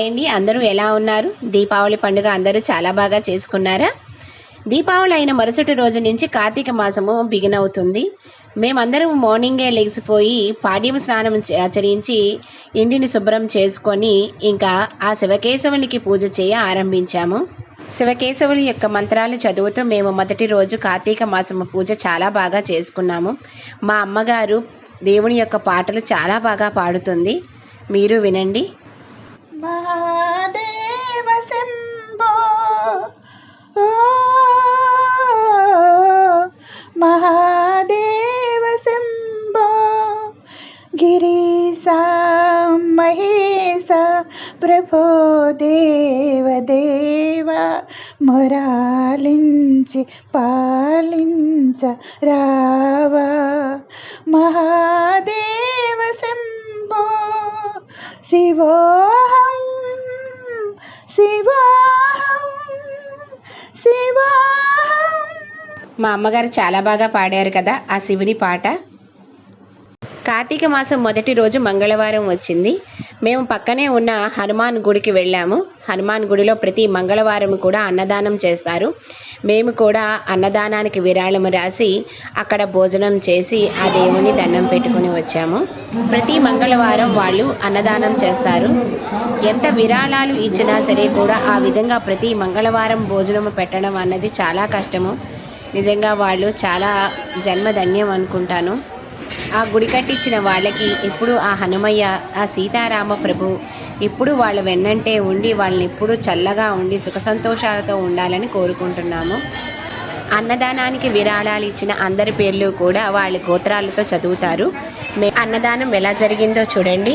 Hi అండి అందరూ ఎలా ఉన్నారు? దీపావళి పండుగ అందరూ చాలా బాగా చేసుకున్నారా? దీపావళి అయిన మరుసటి రోజు నుంచి కార్తీక మాసము బిగిన్ అవుతుంది. మేమందరం మార్నింగే లెగిసిపోయి పాడ్యం స్నానం ఆచరించి ఇంటిని శుభ్రం చేసుకొని ఇంకా ఆ శివకేశవునికి పూజ చేయ ఆరంభించాము. శివకేశవుని యొక్క మంత్రాలు చదువుతూ మేము మొదటి రోజు కార్తీక మాసము పూజ చాలా బాగా చేసుకున్నాము. మా అమ్మగారు దేవుని యొక్క పాటలు చాలా బాగా పాడుతుంది. మీరు వినండి. ಮಹಾದೇವ ಶಂಭೋ ಮಹಾದೇವ ಶಂಭೋ ಗಿರೀಶ ಮಹೇಶ ಪ್ರಭೋ ದೇವ ದೇವ ಮೊರಾಲಿಂಚಿ ಪಾಲಿಂಚ ರಾವ ಮಹಾದೇವ శివోహం శివోహం శివోహం. మా అమ్మగారు చాలా బాగా పాడారు కదా ఆ శివుని పాట. కార్తీక మాసం మొదటి రోజు మంగళవారం వచ్చింది. మేము పక్కనే ఉన్న హనుమాన్ గుడికి వెళ్ళాము. హనుమాన్ గుడిలో ప్రతి మంగళవారం కూడా అన్నదానం చేస్తారు. మేము కూడా అన్నదానానికి విరాళము రాసి అక్కడ భోజనం చేసి ఆ దేవుని దండం పెట్టుకుని వచ్చాము. ప్రతి మంగళవారం వాళ్ళు అన్నదానం చేస్తారు. ఎంత విరాళాలు ఇచ్చినా సరే కూడా ఆ విధంగా ప్రతి మంగళవారం భోజనం పెట్టడం అన్నది చాలా కష్టము. నిజంగా వాళ్ళు చాలా జన్మధన్యం అనుకుంటాను. ఆ గుడి కట్టించిన వాళ్ళకి ఎప్పుడు ఆ హనుమయ్య ఆ సీతారామ ప్రభు ఎప్పుడు వాళ్ళ వెన్నంటే ఉండి వాళ్ళని ఎప్పుడు చల్లగా ఉండి సుఖ సంతోషాలతో ఉండాలని కోరుకుంటున్నాము. అన్నదానానికి విరాళాలు ఇచ్చిన అందరి పేర్లు కూడా వాళ్ళ గోత్రాలతో చదువుతారు. మే అన్నదానం ఎలా జరిగిందో చూడండి.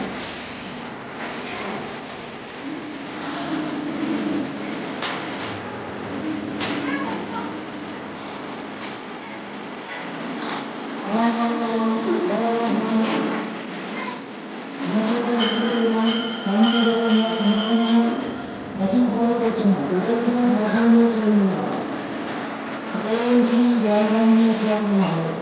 여성이 생명. 여인이 여성이 생명.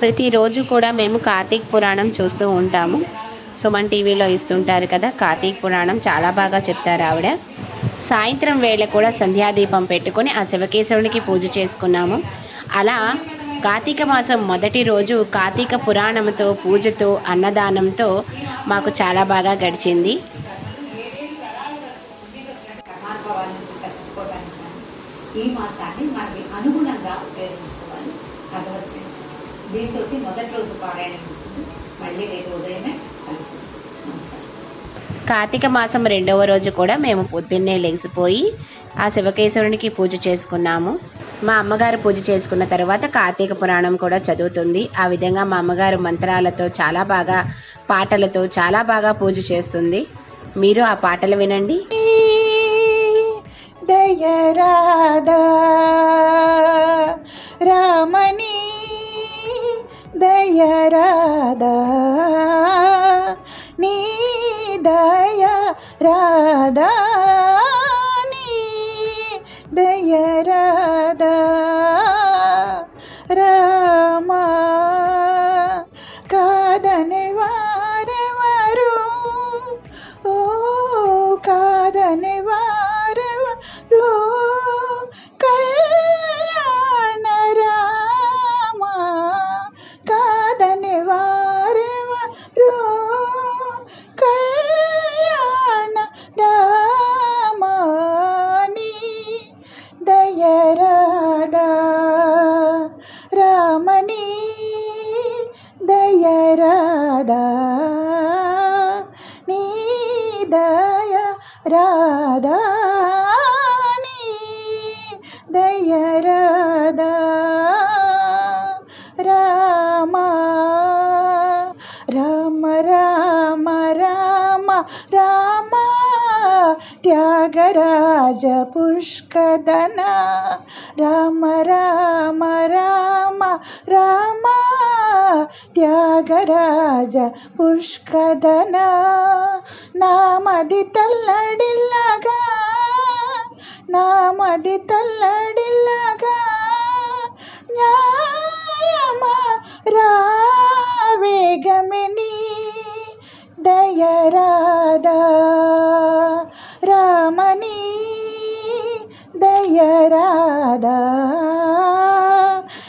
ప్రతిరోజు కూడా మేము కార్తీక్ పురాణం చూస్తూ ఉంటాము. సుమన్ టీవీలో ఇస్తుంటారు కదా కార్తీక్ పురాణం చాలా బాగా చెప్తారు ఆవిడ. సాయంత్రం వేళ కూడా సంధ్యాదీపం పెట్టుకొని ఆ శివకేశవునికి పూజ చేసుకున్నాము. అలా కార్తీక మాసం మొదటి రోజు కార్తీక పురాణంతో పూజతో అన్నదానంతో మాకు చాలా బాగా గడిచింది. ఈ మాసాన్ని మనకి అనుగుణంగా ఉపయోగించుకోవాలి. భగవత్ దీంతో మొదటి రోజు పారాయణం ఉంటుంది మళ్ళీ రేపు ఉదయమే కలుసుకుంటాం కార్తీక మాసం రెండవ రోజు కూడా మేము పొద్దున్నే లెగిసిపోయి ఆ శివకేశవునికి పూజ చేసుకున్నాము. మా అమ్మగారు పూజ చేసుకున్న తర్వాత కార్తీక పురాణం కూడా చదువుతుంది. ఆ విధంగా మా అమ్మగారు మంత్రాలతో చాలా బాగా పాటలతో చాలా బాగా పూజ చేస్తుంది. మీరు ఆ పాటలు వినండి. దయరాధా దయరాధా నీ దయ రాధా నీ దయ రాధా రామా కాదని వారెవరు ఓ కాదని వారు దయ రాధా నీ త్యాగరాజ పుష్కదన రామ రామ రామ రామ. త్యాగరాజ పుష్కదన నామది తల్లడిల్లగా. నామది తల్లడిల్లగా. న్యాయమా రావేగమిని. దయరాదా రామని దయరాదా.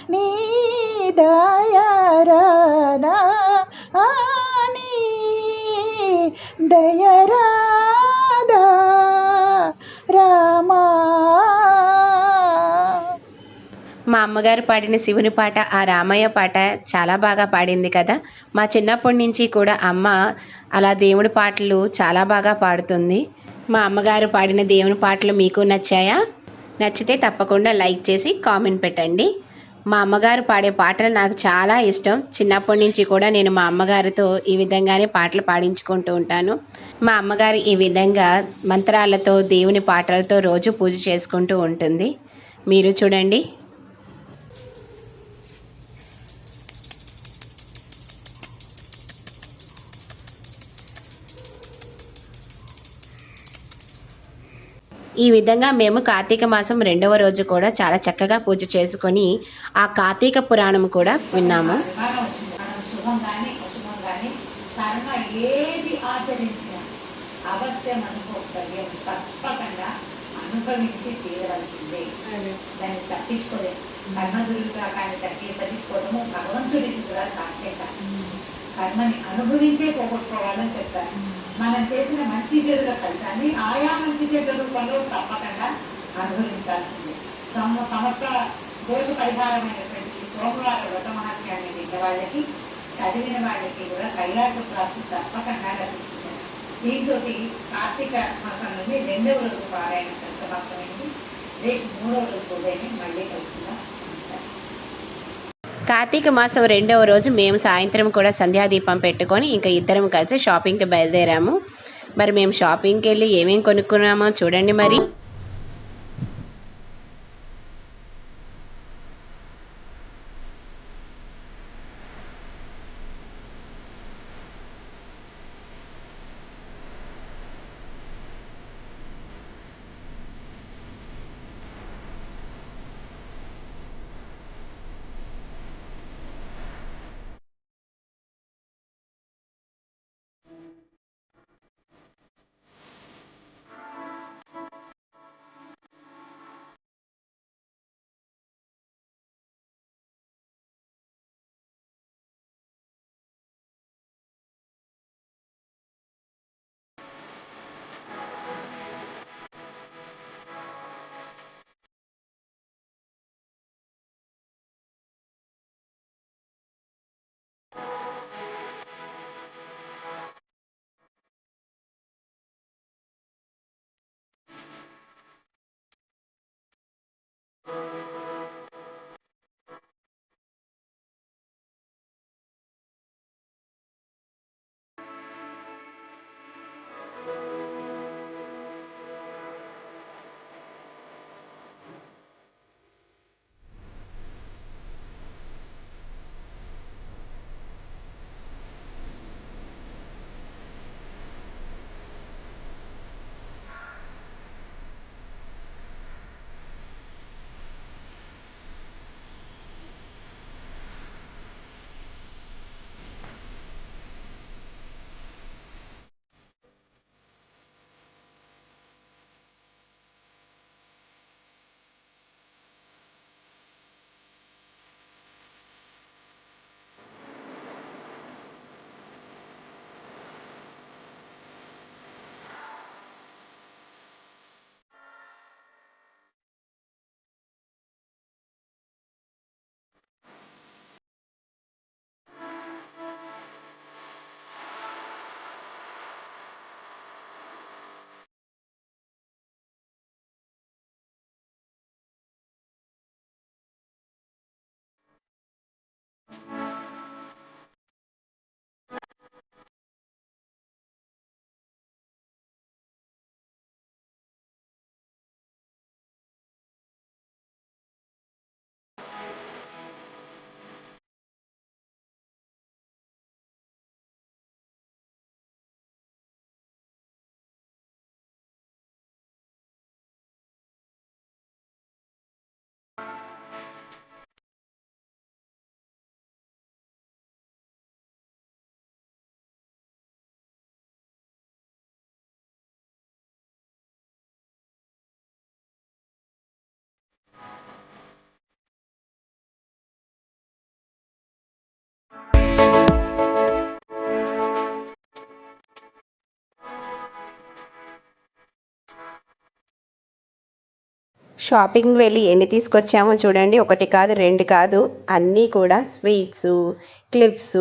నీ దయరాదా. నీ దయరాదా. రామా. మా అమ్మగారు పాడిన శివుని పాట ఆ రామయ్య పాట చాలా బాగా పాడింది కదా. మా చిన్నప్పటి నుంచి కూడా అమ్మ అలా దేవుడి పాటలు చాలా బాగా పాడుతుంది. మా అమ్మగారు పాడిన దేవుని పాటలు మీకు నచ్చాయా? నచ్చితే తప్పకుండా లైక్ చేసి కామెంట్ పెట్టండి. మా అమ్మగారు పాడే పాటలు నాకు చాలా ఇష్టం. చిన్నప్పటి నుంచి కూడా నేను మా అమ్మగారితో ఈ విధంగానే పాటలు పాడించుకుంటూ ఉంటాను. మా అమ్మగారు ఈ విధంగా మంత్రాలతో దేవుని పాటలతో రోజు పూజ చేసుకుంటూ ఉంటుంది. మీరు చూడండి. ఈ విధంగా మేము కార్తీక మాసం రెండవ రోజు కూడా చాలా చక్కగా పూజ చేసుకొని ఆ కార్తీక పురాణం కూడా విన్నాము. ఏది ఆచరించినా అవశ్యం అనుకోకర్యం తప్పకుండా అనుభవించి దాన్ని తప్పించుకోలేదు కానీ భగవంతుడికి కూడా కర్మని అనుభవించే పోగొట్టుకోవాలని చెప్తారు. మనం చేసిన మంచి చెడుల ఫలితాన్ని ఆయా మంచి చెడు అనుభవించాల్సింది. సమ సమస్త దోష పరిహారమైనటువంటి సోమవార వ్రత మహాత్మ్యాన్ని విన్న వాళ్ళకి చదివిన వాళ్ళకి కూడా కైలాస ప్రాప్తి తప్పకుండా లభిస్తుంది. దీంతో కార్తీక మాసం నుండి రెండవ రోజు పారాయణ సమాప్తమైంది రేపు మూడవ రోజు ఉదయం మళ్ళీ కలుసుకుందాం. కార్తీక మాసం రెండవ రోజు మేము సాయంత్రం కూడా సంధ్యాదీపం పెట్టుకొని ఇంకా ఇద్దరం కలిసి షాపింగ్కి బయలుదేరాము. మరి మేము షాపింగ్కి వెళ్ళి ఏమేమి కొనుక్కున్నామో చూడండి మరి. షాపింగ్ వెళ్ళి ఎన్ని తీసుకొచ్చామో చూడండి. ఒకటి కాదు రెండు కాదు. అన్నీ కూడా స్వీట్స్ క్లిప్స్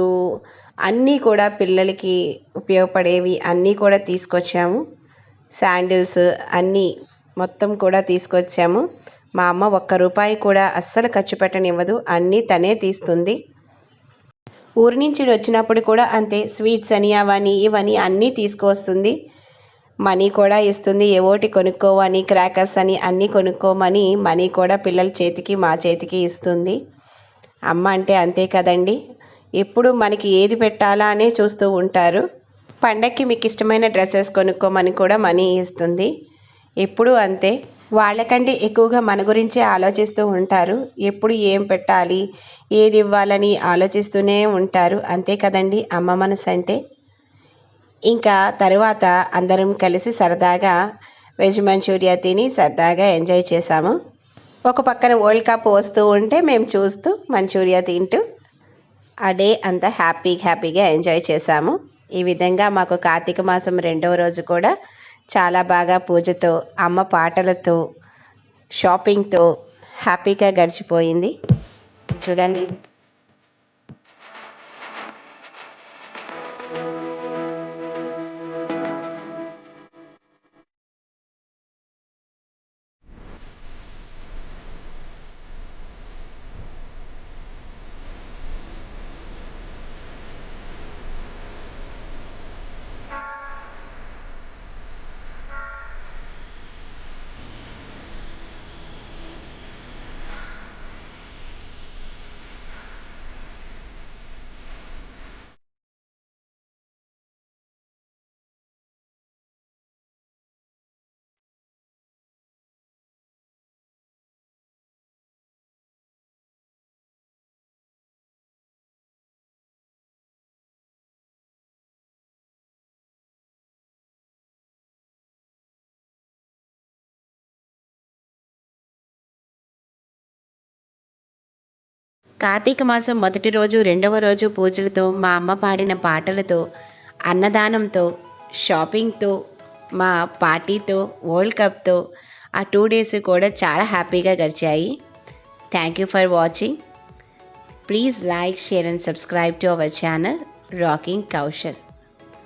అన్నీ కూడా పిల్లలకి ఉపయోగపడేవి అన్నీ కూడా తీసుకొచ్చాము. శాండిల్స్ అన్నీ మొత్తం కూడా తీసుకొచ్చాము. మా అమ్మ ఒక్క రూపాయి కూడా అస్సలు ఖర్చు పెట్టనివ్వదు. అన్నీ తనే తీస్తుంది. ఊరి నుంచి వచ్చినప్పుడు కూడా అంతే. స్వీట్స్ అని అవని ఇవని అన్నీ తీసుకువస్తుంది. మనీ కూడా ఇస్తుంది. ఏవోటి కొనుక్కోవని క్రాకర్స్ అని అన్నీ కొనుక్కోమని మనీ కూడా పిల్లల చేతికి మా చేతికి ఇస్తుంది. అమ్మ అంటే అంతే కదండి. ఎప్పుడు మనకి ఏది పెట్టాలా అనే చూస్తూ ఉంటారు. పండక్కి మీకు ఇష్టమైన డ్రెస్సెస్ కొనుక్కోమని కూడా మనీ ఇస్తుంది. ఎప్పుడు అంతే. వాళ్ళకంటే ఎక్కువగా మన గురించే ఆలోచిస్తూ ఉంటారు. ఎప్పుడు ఏం పెట్టాలి ఏది ఇవ్వాలని ఆలోచిస్తూనే ఉంటారు. అంతే కదండి. అమ్మ మనసు అంటే. ఇంకా తర్వాత అందరం కలిసి సరదాగా వెజ్ మంచూరియా తిని సరదాగా ఎంజాయ్ చేసాము ఒక పక్కన వరల్డ్ కప్ వస్తూ ఉంటే మేము చూస్తూ మంచూరియా తింటూ ఆ డే అంతా హ్యాపీ హ్యాపీగా ఎంజాయ్ చేసాము ఈ విధంగా మాకు కార్తీక మాసం రెండవ రోజు కూడా చాలా బాగా పూజతో అమ్మ పాటలతో షాపింగ్తో హ్యాపీగా గడిచిపోయింది. చూడండి. కార్తీక మాసం మొదటి రోజు రెండవ రోజు పూజలతో మా అమ్మ పాడిన పాటలతో అన్నదానంతో షాపింగ్తో మా పార్టీతో వరల్డ్ కప్తో ఆ టూ డేస్ కూడా చాలా హ్యాపీగా గడిచాయి. Thank you for watching please like share and subscribe to our channel rocking Kaushal